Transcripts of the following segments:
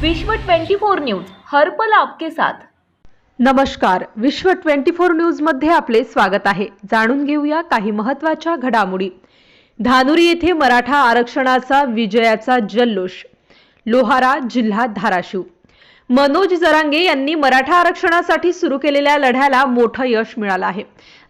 विश्व 24 न्यूज हर पल आपके साथ. नमस्कार. विश्व 24 न्यूजमध्ये आपले स्वागत आहे. जाणून घेऊया काही महत्त्वाच्या घडामोडी. धानुरी येथे मराठा आरक्षणाचा विजयाचा जल्लोष. लोहारा जिल्हा धाराशिव. मनोज जरांगे यांनी मराठा आरक्षणासाठी सुरू केलेल्या लढ्याला मोठं यश मिळालं आहे.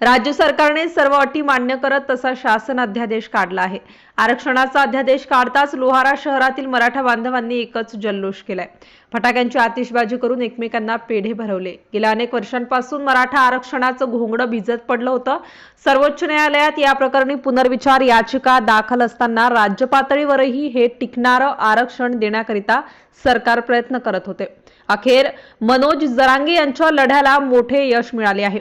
राज्य सरकारने सर्व अटी मान्य करत तसा शासन अध्यादेश काढला आहे. आरक्षणाचा अध्यादेश काढताच लोहारा शहरातील मराठा बांधवांनी एकच जल्लोष केलाय. फटाक्यांची आतिषबाजी करून एकमेकांना पेढे भरवले. गेल्या अनेक वर्षांपासून मराठा आरक्षणाचं घोंगडं भिजत पडलं होतं. सर्वोच्च न्यायालयात या प्रकरणी पुनर्विचार याचिका दाखल असताना राज्य पातळीवरही हे टिकणारं आरक्षण देण्याकरिता सरकार प्रयत्न करत होते. अखेर मनोज जरांगे यांच्या लढ्याला मोठे यश मिळाले आहे.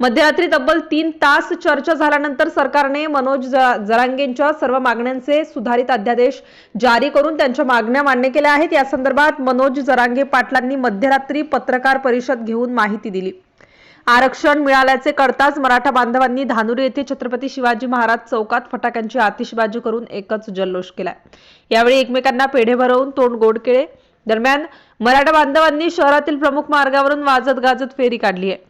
मध्यरात्री तब्बल तीन तास चर्चा झाल्यानंतर सरकारने मनोज जरांगेंच्या सर्व मागण्यांचे सुधारित अध्यादेश जारी करून त्यांच्या मागण्या मान्य केल्या आहेत. या संदर्भात मनोज जरांगे पाटलांनी मध्यरात्री पत्रकार परिषद घेऊन माहिती दिली. आरक्षण मिळाल्याचे कळताच मराठा बांधवांनी धानुरी येथे छत्रपती शिवाजी महाराज चौकात फटाक्यांची आतिषबाजी करून एकच जल्लोष केला यावेळी एकमेकांना पेढे भरवून तोंड गोड केले. दरम्यान मराठा बांधवांनी शहरातील प्रमुख मार्गावरून वाजत गाजत फेरी काढली आहे.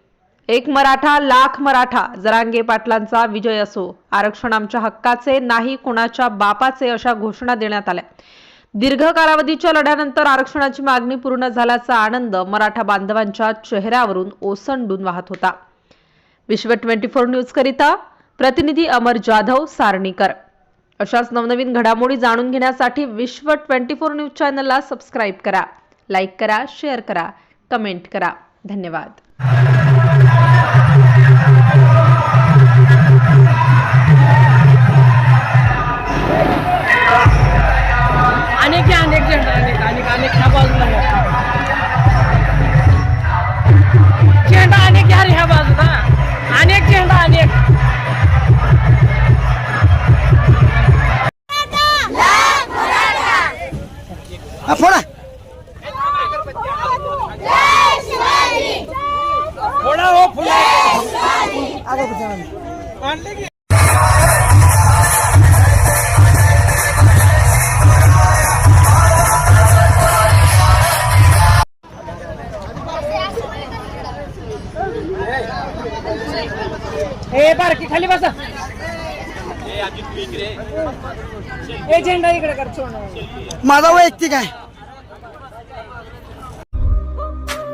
एक मराठा लाख मराठा जरांगे पाटलांचा विजय असो. आरक्षण आमच्या हक्काचे नाही कोणाच्या बापाचे अशा घोषणा देण्यात आल्या. दीर्घ कालावधीच्या लढ्यानंतर आरक्षणाची मागणी पूर्ण झाल्याचा आनंद मराठा बांधवांच्या चेहऱ्यावरून ओसंडून वाहत होता. विश्व ट्वेंटी फोर न्यूज करिता प्रतिनिधी अमर जाधव सारणीकर. अशाच नवनवीन घडामोडी जाणून घेण्यासाठी विश्व ट्वेंटी फोर न्यूज चॅनलला सबस्क्राईब करा लाईक करा शेअर करा कमेंट करा. धन्यवाद. अनेक आहे, अनेक झेंडा अनेक अनेक अनेक ह्या बाजूला मोठा. झेंडा अनेक यार ह्या बाजूला अनेक झेंडा अनेक हा, फोडा थोडा हो फुला आगे पिछे वाले. आणले की ए बारकी खाली बसा. ए झेंडा इकडे कर माझा वैयक्तिक आहे.